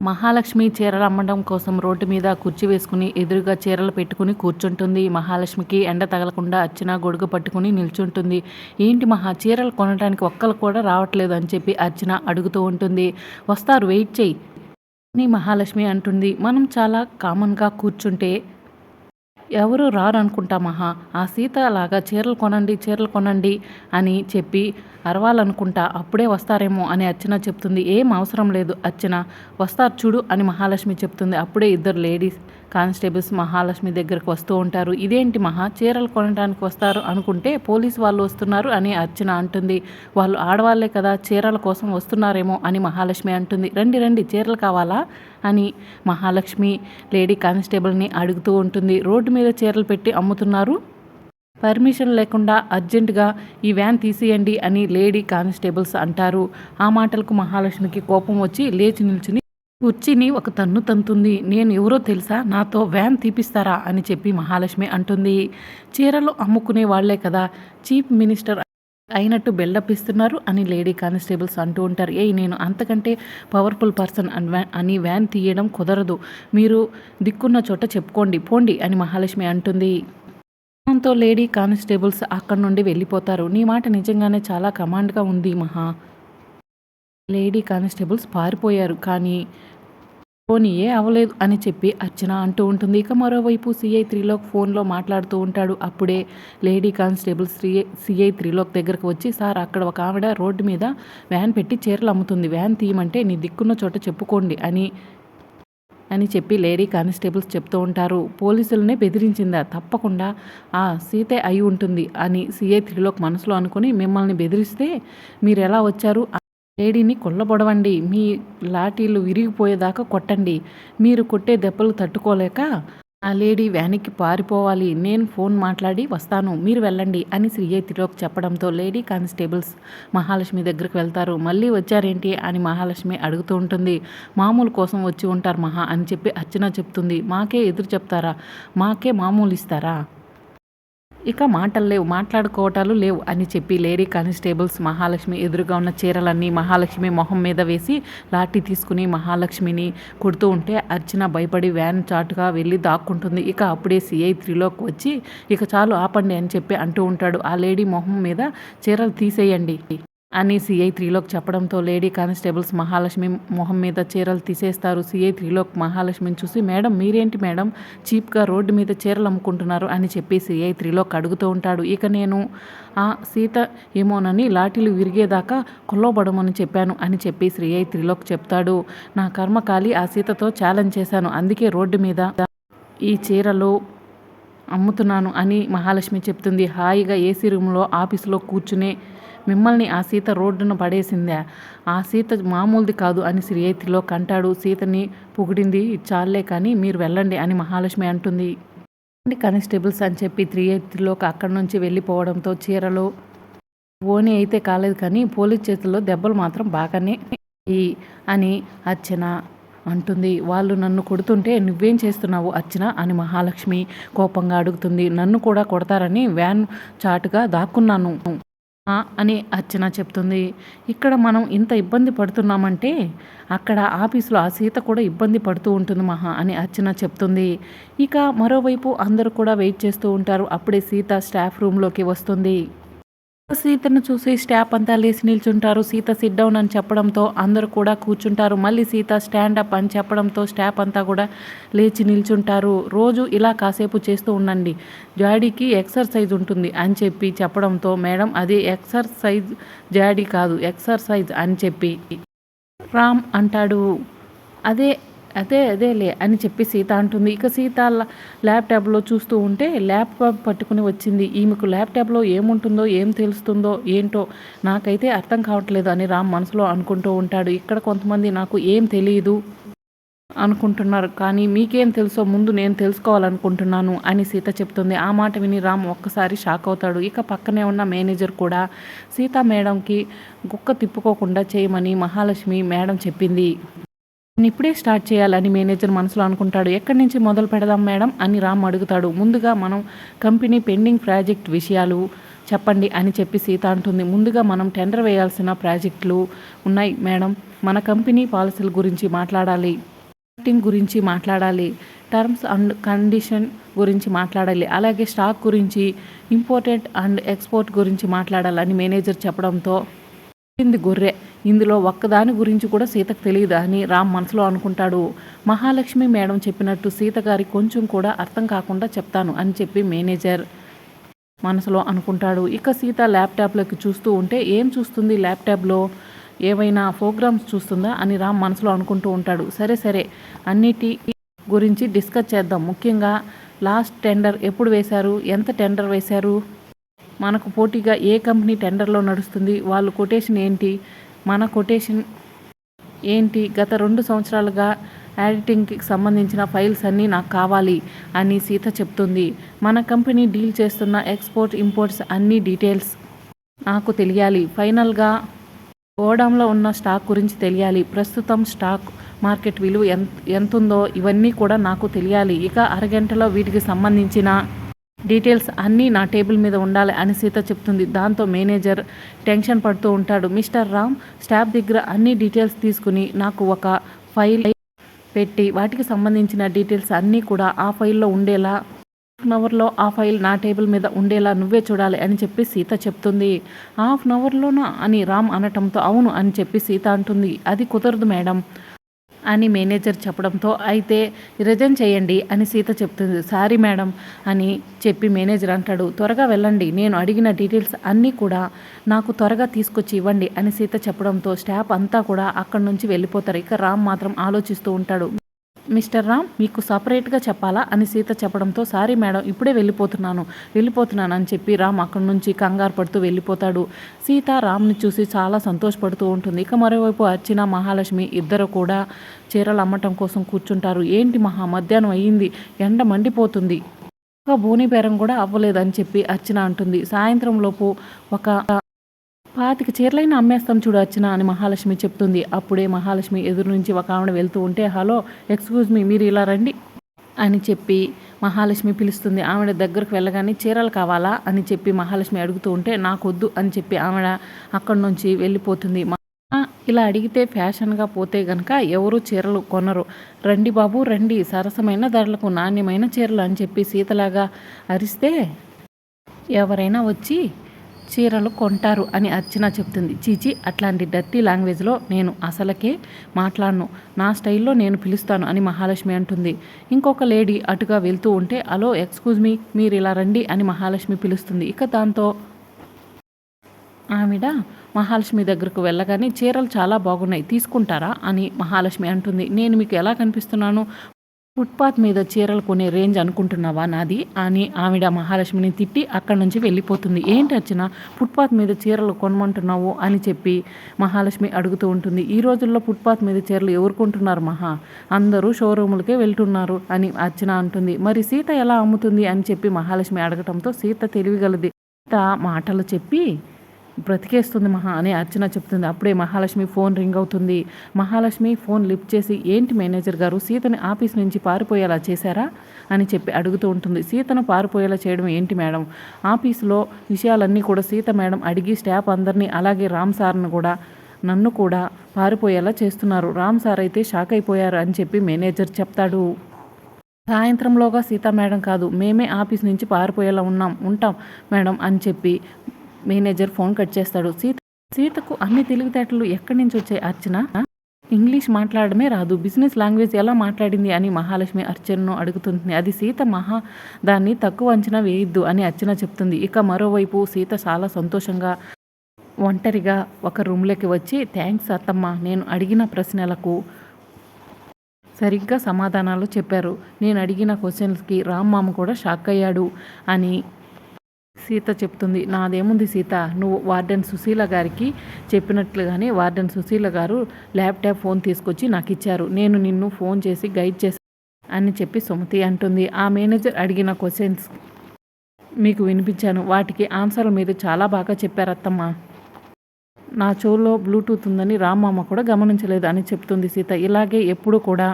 మహాలక్ష్మి చీరలు అమ్మడం కోసం రోడ్డు మీద కుర్చీ వేసుకుని ఎదురుగా చీరలు పెట్టుకుని కూర్చుంటుంది. మహాలక్ష్మికి ఎండ తగలకుండా అర్చన గొడుగు పట్టుకుని నిల్చుంటుంది. ఏంటి మహా చీరలు కొనడానికి ఒక్కరు కూడా రావట్లేదు అని చెప్పి అర్చన అడుగుతూ ఉంటుంది. వస్తారు వెయిట్ చెయ్యి అని మహాలక్ష్మి అంటుంది. మనం చాలా కామన్గా కూర్చుంటే ఎవరు రారు అనుకుంటా మహా ఆ సీత అలాగా చీరలు కొనండి చీరలు కొనండి అని చెప్పి అరవాలనుకుంటా అప్పుడే వస్తారేమో అని అర్చన చెప్తుంది. ఏం అవసరం లేదు అర్చన. వస్తారు చూడు అని మహాలక్ష్మి చెప్తుంది. అప్పుడే ఇద్దరు లేడీస్ కానిస్టేబుల్స్ మహాలక్ష్మి దగ్గరకు వస్తూ ఉంటారు. ఇదేంటి మహా? చీరలు కొనడానికి వస్తారు అనుకుంటే పోలీస్ వాళ్ళు వస్తున్నారు అని అర్చన అంటుంది. వాళ్ళు ఆడవాళ్ళే కదా చీరల కోసం వస్తున్నారేమో అని మహాలక్ష్మి అంటుంది. రండి రండి చీరలు కావాలా అని మహాలక్ష్మి లేడీ కానిస్టేబుల్ని అడుగుతూ ఉంటుంది. రోడ్డు మీద చీరలు పెట్టి అమ్ముతున్నారు. పర్మిషన్ లేకుండా అర్జెంటుగా ఈ వ్యాన్ తీసేయండి అని లేడీ కానిస్టేబుల్స్ అంటారు. ఆ మాటలకు మహాలక్ష్మికి కోపం వచ్చి లేచి నిల్చుని కుర్చీని ఒక తన్ను తంతుంది. నేను ఎవరో తెలుసా? నాతో వ్యాన్ తీపిస్తారా? అని చెప్పి మహాలక్ష్మి అంటుంది. చీరలు అమ్ముకునే వాళ్ళే కదా. చీఫ్ మినిస్టర్ అయినట్టు బిల్డప్ ఇస్తున్నారు అని లేడీ కానిస్టేబుల్స్ అంటూ ఉంటారు. ఏ నేను అంతకంటే పవర్ఫుల్ పర్సన్ అని వ్యాన్ తీయడం కుదరదు. మీరు దిక్కున్న చోట చెప్పుకోండి పోండి అని మహాలక్ష్మి అంటుంది. దాంతో లేడీ కానిస్టేబుల్స్ అక్కడి నుండి వెళ్ళిపోతారు. నీ మాట నిజంగానే చాలా కమాండ్గా ఉంది మహా. లేడీ కానిస్టేబుల్స్ పారిపోయారు. కానీ పోనీ అవ్వలేదు అని చెప్పి అర్చన అంటూ ఉంటుంది. ఇక మరోవైపు సిఐ త్రీలోక్ ఫోన్లో మాట్లాడుతూ ఉంటాడు. అప్పుడే lady constable Shri CI Trilok దగ్గరకు వచ్చి సార్ అక్కడ ఒక ఆవిడ రోడ్డు మీద వ్యాన్ పెట్టి చీరలు అమ్ముతుంది. వ్యాన్ తీయమంటే నీ దిక్కున్న చోట చెప్పుకోండి అని అని చెప్పి లేడీ కానిస్టేబుల్స్ చెప్తూ ఉంటారు. పోలీసులనే బెదిరించిందా? తప్పకుండా. ఆ సీతే అయి ఉంటుంది అని సీఏ త్రిలోక్ మనసులో అనుకుని మిమ్మల్ని బెదిరిస్తే మీరు ఎలా వచ్చారు లేడీని కొల్లబొడవండి. మీ లాఠీలు విరిగిపోయేదాకా కొట్టండి. మీరు కొట్టే దెబ్బలు తట్టుకోలేక ఆ లేడీ వ్యానికి పారిపోవాలి. నేను ఫోన్ మాట్లాడి వస్తాను. మీరు వెళ్ళండి అని శ్రీయ తిలోక్ చెప్పడంతో లేడీ కానిస్టేబుల్స్ మహాలక్ష్మి దగ్గరికి వెళ్తారు. మళ్ళీ వచ్చారేంటి అని మహాలక్ష్మి అడుగుతూ ఉంటుంది. మామూలు కోసం వచ్చి ఉంటారు మహా అని చెప్పి అర్చన చెప్తుంది. మాకే ఎదురు చెప్తారా? మాకే మామూలు ఇస్తారా? ఇక మాటలు లేవు మాట్లాడుకోవటాలు లేవు అని చెప్పి లేడీ కానిస్టేబుల్స్ మహాలక్ష్మి ఎదురుగా ఉన్న చీరలన్నీ మహాలక్ష్మి మొహం మీద వేసి లాఠీ తీసుకుని మహాలక్ష్మిని కొడుతూ ఉంటే అర్చన భయపడి వ్యాన్ చాటుగా వెళ్ళి దాక్కుంటుంది. ఇక అప్పుడే సిఐ త్రీలోకి వచ్చి ఇక చాలు ఆపండి అని చెప్పి అంటూ ఉంటాడు. ఆ లేడీ మొహం మీద చీరలు తీసేయండి. అని సీఐ త్రిలోక్ చెప్పడంతో లేడీ కానిస్టేబుల్స్ మహాలక్ష్మి మొహం మీద చీరలు తీసేస్తారు. సీఐ త్రిలోక్ మహాలక్ష్మిని చూసి మేడం మీరేంటి మేడం? చీప్గా రోడ్డు మీద చీరలు అమ్ముకుంటున్నారు అని చెప్పి సిఐ త్రిలోక్ అడుగుతూ ఉంటాడు. ఇక నేను ఆ సీత ఏమోనని లాఠీలు విరిగేదాకా కొల్లబడమని చెప్పాను అని చెప్పి సీఐ త్రిలోక్ చెప్తాడు. నా కర్మకాలి ఆ సీతతో ఛాలెంజ్ చేశాను. అందుకే రోడ్డు మీద ఈ చీరలు అమ్ముతున్నాను అని మహాలక్ష్మి చెప్తుంది. హాయిగా ఏసీ రూమ్లో ఆఫీసులో కూర్చునే మిమ్మల్ని ఆ సీత రోడ్డున పడేసిందా? ఆ సీత మామూలుది కాదు అని శ్రీయతిలో కంటాడు. సీతని పొగిడింది చాలే కానీ మీరు వెళ్ళండి అని మహాలక్ష్మి అంటుంది. కానిస్టేబుల్స్ అని చెప్పి త్రియేతిలోకి అక్కడి నుంచి వెళ్ళిపోవడంతో చీరలు ఓని అయితే కాలేదు కానీ పోలీస్ చేతుల్లో దెబ్బలు మాత్రం బాగానే అని అర్చన అంటుంది. వాళ్ళు నన్ను కొడుతుంటే నువ్వేం చేస్తున్నావు అర్చన? అని మహాలక్ష్మి కోపంగా అడుగుతుంది. నన్ను కూడా కొడతారని వ్యాన్ చాటుగా దాక్కున్నాను. అని అర్చన చెప్తుంది. ఇక్కడ మనం ఇంత ఇబ్బంది పడుతున్నామంటే అక్కడ ఆఫీసులో ఆ సీత కూడా ఇబ్బంది పడుతూ ఉంటుంది మహా అని అర్చన చెప్తుంది. ఇక మరోవైపు అందరూ కూడా వెయిట్ చేస్తూ ఉంటారు. అప్పుడే సీత స్టాఫ్ రూమ్లోకి వస్తుంది. సీతను చూసి స్టాప్ అంతా లేచి నిల్చుంటారు. సీత సిట్ డౌన్ అని చెప్పడంతో అందరూ కూడా కూర్చుంటారు. మళ్ళీ సీత స్టాండ్ అప్ అని చెప్పడంతో స్టాప్ అంతా కూడా లేచి నిల్చుంటారు. రోజు ఇలా కాసేపు చేస్తూ ఉండండి. జాడీకి ఎక్సర్సైజ్ ఉంటుంది అని చెప్పి చెప్పడంతో మేడం అది ఎక్సర్సైజ్ జాడీ కాదు ఎక్సర్సైజ్ అని చెప్పి. రామ్ అంటాడు అదే అదే అదేలే అని చెప్పి సీత అంటుంది. ఇక సీత ల్యాప్టాప్లో చూస్తూ ఉంటే ల్యాప్టాప్ పట్టుకుని వచ్చింది. ఈమెకు ల్యాప్టాప్లో ఏముంటుందో ఏం తెలుస్తుందో ఏంటో నాకైతే అర్థం కావట్లేదు అని రామ్ మనసులో అనుకుంటూ ఉంటాడు. ఇక్కడ కొంతమంది నాకు ఏం తెలియదు అనుకుంటున్నారు. కానీ మీకేం తెలుసో ముందు నేను తెలుసుకోవాలనుకుంటున్నాను అని సీత చెప్తుంది. ఆ మాట విని రామ్ ఒక్కసారి షాక్ అవుతాడు. ఇక పక్కనే ఉన్న మేనేజర్ కూడా సీత మేడంకి గుక్క తిప్పుకోకుండా చేయమని మహాలక్ష్మి మేడం చెప్పింది. ఇప్పుడే స్టార్ట్ చేయాలని మేనేజర్ మనసులో అనుకుంటాడు. ఎక్కడి నుంచి మొదలు పెడదాం మేడం? అని రామ్ అడుగుతాడు. ముందుగా మనం కంపెనీ పెండింగ్ ప్రాజెక్ట్ విషయాలు చెప్పండి అని చెప్పి సీత అంటుంది. ముందుగా మనం టెండర్ వేయాల్సిన ప్రాజెక్టులు ఉన్నాయి మేడం. మన కంపెనీ పాలసీల గురించి మాట్లాడాలి. మార్కెటింగ్ గురించి మాట్లాడాలి. టర్మ్స్ అండ్ కండిషన్ గురించి మాట్లాడాలి. అలాగే స్టాక్ గురించి ఇంపోర్టెంట్ అండ్ ఎక్స్పోర్ట్ గురించి మాట్లాడాలని మేనేజర్ చెప్పడంతో ఇది గొర్రె. ఇందులో ఒక్కదాని గురించి కూడా సీతకు తెలియదు అని రామ్ మనసులో అనుకుంటాడు. మహాలక్ష్మి మేడం చెప్పినట్టు సీత గారి కొంచెం కూడా అర్థం కాకుండా చెప్తాను అని చెప్పి మేనేజర్ మనసులో అనుకుంటాడు. ఇక సీత ల్యాప్టాప్లోకి చూస్తూ ఉంటే ఏం చూస్తుంది ల్యాప్టాప్లో? ఏవైనా ప్రోగ్రామ్స్ చూస్తుందా అని రామ్ మనసులో అనుకుంటూ ఉంటాడు. సరే సరే అన్నిటి గురించి డిస్కస్ చేద్దాం. ముఖ్యంగా లాస్ట్ టెండర్ ఎప్పుడు వేశారు? ఎంత టెండర్ వేశారు? మనకు పోటీగా ఏ కంపెనీ టెండర్లో నడుస్తుంది వాళ్ళు కొటేషన్ ఏంటి మన కొటేషన్ ఏంటి గత రెండు సంవత్సరాలుగా ఎడిటింగ్కి సంబంధించిన ఫైల్స్ అన్నీ నాకు కావాలి అని సీత చెప్తుంది. మన కంపెనీ డీల్ చేస్తున్న ఎక్స్పోర్ట్ ఇంపోర్ట్స్ అన్ని డీటెయిల్స్ నాకు తెలియాలి. ఫైనల్గా గోడంలో ఉన్న స్టాక్ గురించి తెలియాలి. ప్రస్తుతం స్టాక్ మార్కెట్ విలువ ఎంత ఎంతుందో ఇవన్నీ కూడా నాకు తెలియాలి. ఇక అరగంటలో వీటికి సంబంధించిన డీటెయిల్స్ అన్నీ నా టేబుల్ మీద ఉండాలి అని సీత చెప్తుంది. దాంతో మేనేజర్ టెన్షన్ పడుతూ ఉంటాడు. మిస్టర్ రామ్ స్టాఫ్ దగ్గర అన్ని డీటెయిల్స్ తీసుకుని నాకు ఒక ఫైల్ పెట్టి వాటికి సంబంధించిన డీటెయిల్స్ అన్నీ కూడా ఆ ఫైల్లో ఉండేలా హాఫ్ అన్ అవర్లో ఆ ఫైల్ నా టేబుల్ మీద ఉండేలా నువ్వే చూడాలి అని చెప్పి సీత చెప్తుంది. హాఫ్ అన్ అవర్లోనా అని రామ్ అనటంతో అవును అని చెప్పి సీత అంటుంది. అది కుదరదు మేడం. అని మేనేజర్ చెప్పడంతో అయితే రిజైన్ చేయండి అని సీత చెప్తుంది. సారీ మేడం అని చెప్పి మేనేజర్ అంటాడు. త్వరగా వెళ్ళండి. నేను అడిగిన డీటెయిల్స్ అన్నీ కూడా నాకు త్వరగా తీసుకొచ్చి ఇవ్వండి అని సీత చెప్పడంతో స్టాఫ్ అంతా కూడా అక్కడి నుంచి వెళ్ళిపోతారు. ఇక రామ్ మాత్రం ఆలోచిస్తూ ఉంటాడు. మిస్టర్ రామ్ మీకు సపరేట్గా చెప్పాలా? అని సీత చెప్పడంతో సారీ మేడం ఇప్పుడే వెళ్ళిపోతున్నాను వెళ్ళిపోతున్నాను అని చెప్పి రామ్ అక్కడి నుంచి కంగారు పడుతూ వెళ్ళిపోతాడు. సీత రామ్ని చూసి చాలా సంతోషపడుతూ ఉంటుంది. ఇక మరోవైపు అర్చన మహాలక్ష్మి ఇద్దరు కూడా చీరలు అమ్మటం కోసం కూర్చుంటారు. ఏంటి మహా మధ్యాహ్నం అయ్యింది ఎండ మండిపోతుంది. ఒక బోని బేరం కూడా అవ్వలేదని చెప్పి అర్చన అంటుంది. సాయంత్రం లోపు ఒక పాతిక చీరలైనా అమ్మేస్తాం చూడు అర్చన అని మహాలక్ష్మి చెప్తుంది. అప్పుడే మహాలక్ష్మి ఎదురు నుంచి ఒక ఆవిడ వెళ్తూ ఉంటే హలో ఎక్స్క్యూజ్ మీ మీరు ఇలా రండి అని చెప్పి మహాలక్ష్మి పిలుస్తుంది. ఆవిడ దగ్గరకు వెళ్ళగానే చీరలు కావాలా అని చెప్పి మహాలక్ష్మి అడుగుతూ ఉంటే నాకొద్దు అని చెప్పి ఆవిడ అక్కడి నుంచి వెళ్ళిపోతుంది. ఇలా అడిగితే ఫ్యాషన్గా పోతే గనక ఎవరు చీరలు కొనరు. రండి బాబు రండి సరసమైన ధరలకు నాణ్యమైన చీరలు అని చెప్పి సీతలాగా అరిస్తే ఎవరైనా వచ్చి చీరలు కొంటారు అని అర్చన చెప్తుంది. చీచి అట్లాంటి డర్టీ లాంగ్వేజ్లో నేను అసలకే మాట్లాడను. నా స్టైల్లో నేను పిలుస్తాను అని మహాలక్ష్మి అంటుంది. ఇంకొక లేడీ అటుగా వెళ్తూ ఉంటే అలో ఎక్స్క్యూజ్ మీ మీరు ఇలా రండి అని మహాలక్ష్మి పిలుస్తుంది. ఇక దాంతో ఆవిడ మహాలక్ష్మి దగ్గరకు వెళ్ళగానే చీరలు చాలా బాగున్నాయి తీసుకుంటారా? అని మహాలక్ష్మి అంటుంది. నేను మీకు ఎలా కనిపిస్తున్నాను? ఫుట్పాత్ మీద చీరలు కొనే రేంజ్ అనుకుంటున్నావా నాది? అని ఆవిడ మహాలక్ష్మిని తిట్టి అక్కడి నుంచి వెళ్ళిపోతుంది. ఏంటి అర్చన ఫుట్పాత్ మీద చీరలు కొనమంటున్నావు అని చెప్పి మహాలక్ష్మి అడుగుతూ ఉంటుంది. ఈ రోజుల్లో ఫుట్పాత్ మీద చీరలు ఎవరు కొంటున్నారు మహా? అందరూ షోరూములకే వెళ్తున్నారు అని అర్చన అంటుంది. మరి సీత ఎలా అమ్ముతుంది అని చెప్పి మహాలక్ష్మి అడగటంతో సీత తెలివిగలది. సీత మాటలు చెప్పి బ్రతికేస్తుంది మహా అని అర్చన చెప్తుంది. అప్పుడే మహాలక్ష్మి ఫోన్ రింగ్ అవుతుంది. మహాలక్ష్మి ఫోన్ లిఫ్ట్ చేసి ఏంటి మేనేజర్ గారు సీతని ఆఫీస్ నుంచి పారిపోయేలా చేశారా? అని చెప్పి అడుగుతూ ఉంటుంది. సీతను పారిపోయేలా చేయడం ఏంటి మేడం? ఆఫీసులో విషయాలన్నీ కూడా సీత మేడం అడిగి స్టాఫ్ అందరినీ అలాగే రామ్ సార్ను కూడా నన్ను కూడా పారిపోయేలా చేస్తున్నారు. రామ్ సార్ అయితే షాక్ అయిపోయారు అని చెప్పి మేనేజర్ చెప్తాడు. సాయంత్రంలోగా సీత మేడం కాదు మేమే ఆఫీస్ నుంచి పారిపోయేలా ఉన్నాం ఉంటాం మేడం అని చెప్పి మేనేజర్ ఫోన్ కట్ చేస్తాడు. సీత సీతకు అన్ని తెలివితేటలు ఎక్కడి నుంచి వచ్చాయి అర్చన? ఇంగ్లీష్ మాట్లాడమే రాదు. బిజినెస్ లాంగ్వేజ్ ఎలా మాట్లాడింది అని మహాలక్ష్మి అర్చనను అడుగుతుంది. అది సీత మహా దాన్ని తక్కువ అంచనా వేయొద్దు అని అర్చన చెప్తుంది. ఇక మరోవైపు సీత చాలా సంతోషంగా ఒంటరిగా ఒక రూమ్లోకి వచ్చి థ్యాంక్స్ అత్తమ్మ నేను అడిగిన ప్రశ్నలకు సరిగ్గా సమాధానాలు చెప్పారు. నేను అడిగిన క్వశ్చన్స్కి రామ్ మామ కూడా షాక్ అయ్యాడు అని సీత చెప్తుంది నాదేముంది సీత? నువ్వు వార్డెన్ సుశీల గారికి చెప్పినట్లుగానే వార్డెన్ సుశీల గారు ల్యాప్టాప్ ఫోన్ తీసుకొచ్చి నాకు ఇచ్చారు నేను నిన్ను ఫోన్ చేసి గైడ్ చేసి అని చెప్పి సుమతి అంటుంది. ఆ మేనేజర్ అడిగిన క్వశ్చన్స్ మీకు వినిపించాను. వాటికి ఆన్సర్లు మీరు చాలా బాగా చెప్పారు అత్తమ్మ నా చెవులో బ్లూటూత్ ఉందని రామ్మమ్మ కూడా గమనించలేదు అని చెప్తుంది సీత. ఇలాగే ఎప్పుడు కూడా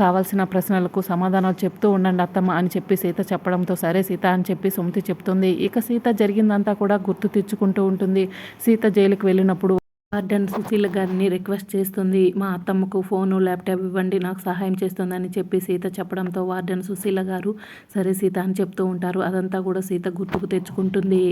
కావాల్సిన ప్రశ్నలకు సమాధానాలు చెప్తూ ఉండండి అత్తమ్మ అని చెప్పి సీత చెప్పడంతో సరే సీత అని చెప్పి సుమతి చెప్తుంది. ఇక సీత జరిగిందంతా కూడా గుర్తు తెచ్చుకుంటూ ఉంటుంది. సీత జైలుకు వెళ్ళినప్పుడు వార్డెన్ సుశీల గారిని రిక్వెస్ట్ చేస్తుంది. మా అత్తమ్మకు ఫోను ల్యాప్టాప్ ఇవ్వండి నాకు సహాయం చేస్తుందని చెప్పి సీత చెప్పడంతో వార్డెన్ సుశీల గారు సరే సీత అని చెప్తూ ఉంటారు. అదంతా కూడా సీత గుర్తుకు తెచ్చుకుంటుంది.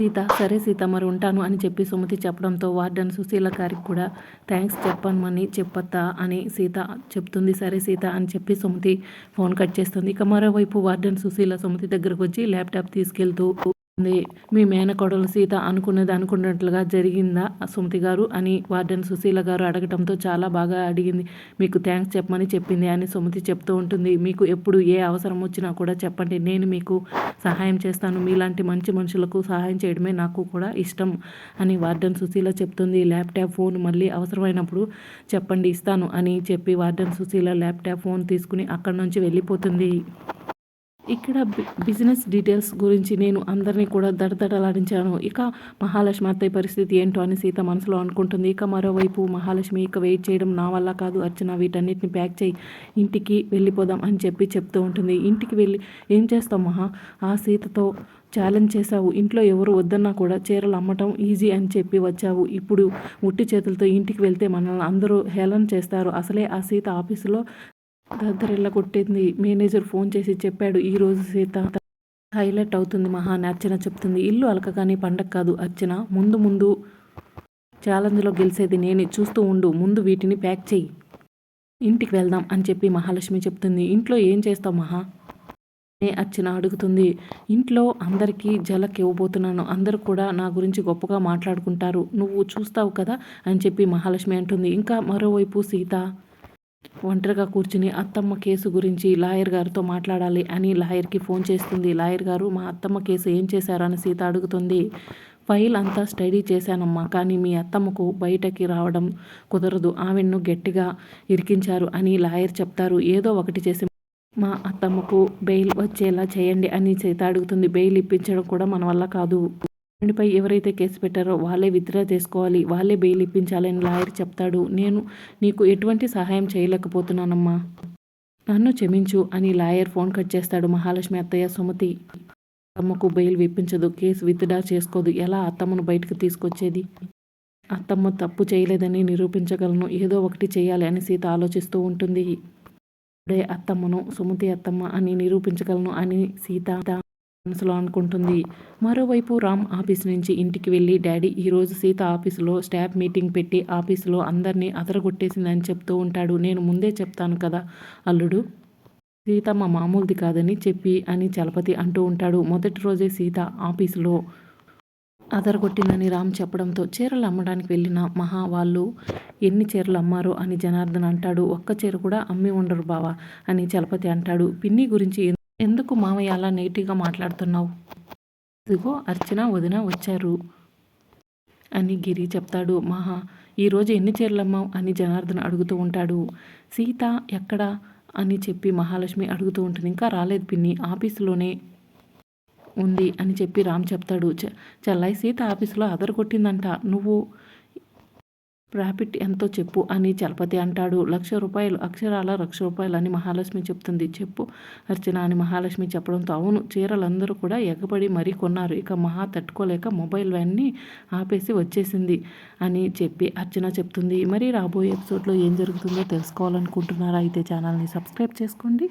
సీత సరే సీత మరి ఉంటాను అని చెప్పి సుమతి చెప్పడంతో వార్డెన్ సుశీల గారికి కూడా థ్యాంక్స్ చెప్పమని చెప్పత్తా అని సీత చెప్తుంది. సరే సీత అని చెప్పి సుమతి ఫోన్ కట్ చేస్తుంది. ఇక మరోవైపు వార్డెన్ సుశీల సుమతి దగ్గరకు వచ్చి ల్యాప్టాప్ తీసుకెళ్తూ ఉంది మీ మేనకోడలు సీత అనుకున్నది అనుకున్నట్లుగా జరిగిందా? సుమతి గారు అని వార్డెన్ సుశీల గారు అడగటంతో చాలా బాగా అడిగింది. మీకు థ్యాంక్స్ చెప్పమని చెప్పింది అని సుమతి చెప్తూ ఉంటుంది. మీకు ఎప్పుడు ఏ అవసరం వచ్చినా కూడా చెప్పండి. నేను మీకు సహాయం చేస్తాను. మీలాంటి మంచి మనుషులకు సహాయం చేయడమే నాకు కూడా ఇష్టం అని వార్డెన్ సుశీల చెప్తుంది. ల్యాప్టాప్ ఫోన్ మళ్ళీ అవసరమైనప్పుడు చెప్పండి ఇస్తాను అని చెప్పి వార్డెన్ సుశీల ల్యాప్టాప్ ఫోన్ తీసుకుని అక్కడి నుంచి వెళ్ళిపోతుంది. ఇక్కడ బిజినెస్ డీటెయిల్స్ గురించి నేను అందరినీ కూడా దడదడలాడించాను. ఇక మహాలక్ష్మి అత్తయ్య పరిస్థితి ఏంటో అని సీత మనసులో అనుకుంటుంది. ఇక మరోవైపు మహాలక్ష్మి ఇక వెయిట్ చేయడం నా వల్ల కాదు. అర్చన వీటన్నిటిని ప్యాక్ చేయి. ఇంటికి వెళ్ళిపోదాం అని చెప్పి చెప్తూ ఉంటుంది. ఇంటికి వెళ్ళి ఏం చేస్తాం మహా? ఆ సీతతో ఛాలెంజ్ చేశావు. ఇంట్లో ఎవరు వద్దన్నా కూడా చీరలు అమ్మటం ఈజీ అని చెప్పి వచ్చావు. ఇప్పుడు ఉట్టి చేతులతో ఇంటికి వెళ్తే మనల్ని అందరూ హేళన చేస్తారు. అసలే ఆ సీత ఆఫీసులో దద్దరిల్ల కొట్టింది. మేనేజర్ ఫోన్ చేసి చెప్పాడు ఈరోజు సీత హైలైట్ అవుతుంది మహా అని అర్చన చెప్తుంది. ఇల్లు అలకగానే పండగ కాదు అర్చన. ముందు ముందు ఛాలెంజ్లో గెలిచేది నేనే. చూస్తూ ఉండు. ముందు వీటిని ప్యాక్ చేయి ఇంటికి వెళ్దాం అని చెప్పి మహాలక్ష్మి చెప్తుంది. ఇంట్లో ఏం చేస్తావు మహా? నే అర్చన అడుగుతుంది. ఇంట్లో అందరికీ జలకి ఇవ్వబోతున్నాను. అందరూ కూడా నా గురించి గొప్పగా మాట్లాడుకుంటారు. నువ్వు చూస్తావు కదా అని చెప్పి మహాలక్ష్మి అంటుంది. ఇంకా మరోవైపు సీత ఒంటరిగా కూర్చుని అత్తమ్మ కేసు గురించి లాయర్ గారితో మాట్లాడాలి అని లాయర్కి ఫోన్ చేస్తుంది. లాయర్ గారు మా అత్తమ్మ కేసు ఏం చేశారని సీత అడుగుతుంది. ఫైల్ అంతా స్టడీ చేశానమ్మా కానీ మీ అత్తమ్మకు బయటకి రావడం కుదరదు. ఆమెను గట్టిగా ఇరికించారు అని లాయర్ చెప్తారు. ఏదో ఒకటి చేసి మా అత్తమ్మకు బెయిల్ వచ్చేలా చేయండి అని సీత అడుగుతుంది. బెయిల్ ఇప్పించడం కూడా మన వల్ల కాదు. పై ఎవరైతే కేసు పెట్టారో వాళ్ళే విత్డ్రా చేసుకోవాలి వాళ్ళే బెయిల్ ఇప్పించాలని లాయర్ చెప్తాడు. నేను నీకు ఎటువంటి సహాయం చేయలేకపోతున్నానమ్మా. నన్ను క్షమించు అని లాయర్ ఫోన్ కట్ చేస్తాడు మహాలక్ష్మి అత్తయ్య సుమతి. అత్తమ్మకు బెయిల్ విప్పించదు కేసు విత్డ్రా చేసుకోదు. ఎలా అత్తమ్మను బయటకు తీసుకొచ్చేది? అత్తమ్మ తప్పు చేయలేదని నిరూపించగలను ఏదో ఒకటి చేయాలి అని సీత ఆలోచిస్తూ ఉంటుంది. ఇప్పుడే అత్తమ్మను సుమతి అత్తమ్మ అని నిరూపించగలను అని సీత మనసులో అనుకుంటుంది. మరోవైపు రామ్ ఆఫీస్ నుంచి ఇంటికి వెళ్ళి డాడీ ఈరోజు సీత ఆఫీసులో స్టాఫ్ మీటింగ్ పెట్టి ఆఫీసులో అందరినీ అదరగొట్టేసిందని చెప్తూ ఉంటాడు. నేను ముందే చెప్తాను కదా అల్లుడు. సీత మా మామూలుది కాదని చెప్పి అని చలపతి అంటూ ఉంటాడు. మొదటి రోజే సీత ఆఫీసులో అదరగొట్టిందని రామ్ చెప్పడంతో చీరలు అమ్మడానికి వెళ్ళిన మహా వాళ్ళు ఎన్ని చీరలు అమ్మారు? అని జనార్దన్ అంటాడు. ఒక్క చీర కూడా అమ్మి ఉండరు బావా అని చలపతి అంటాడు. పిన్ని గురించి ఎందుకు మామయ్య అలా నెగిటివ్గా మాట్లాడుతున్నావు? ఇదిగో అర్చన వదిన వచ్చారు. అని గిరి చెప్తాడు. మహా ఈరోజు ఎన్ని చీరలమ్మావు? అని జనార్దన్ అడుగుతూ ఉంటాడు. సీత ఎక్కడ? అని చెప్పి మహాలక్ష్మి అడుగుతూ ఉంటుంది. ఇంకా రాలేదు పిన్ని ఆఫీసులోనే ఉంది అని చెప్పి రామ్ చెప్తాడు. చల్లై సీత ఆఫీసులో అదరు కొట్టిందంట నువ్వు ప్రాఫిట్ ఎంతో చెప్పు అని చలపతి అంటాడు. లక్ష రూపాయలు అక్షరాల లక్ష రూపాయలు అని మహాలక్ష్మి చెప్తుంది. చెప్పు అర్చన అని మహాలక్ష్మి చెప్పడంతో అవును చీరలందరూ కూడా ఎగబడి మరీ కొన్నారు. ఇక మహా తట్టుకోలేక మొబైల్ వ్యాన్ని ఆపేసి వచ్చేసింది అని చెప్పి అర్చన చెప్తుంది. మరి రాబోయే ఎపిసోడ్లో ఏం జరుగుతుందో తెలుసుకోవాలనుకుంటున్నారా? అయితే ఛానల్ని సబ్స్క్రైబ్ చేసుకోండి.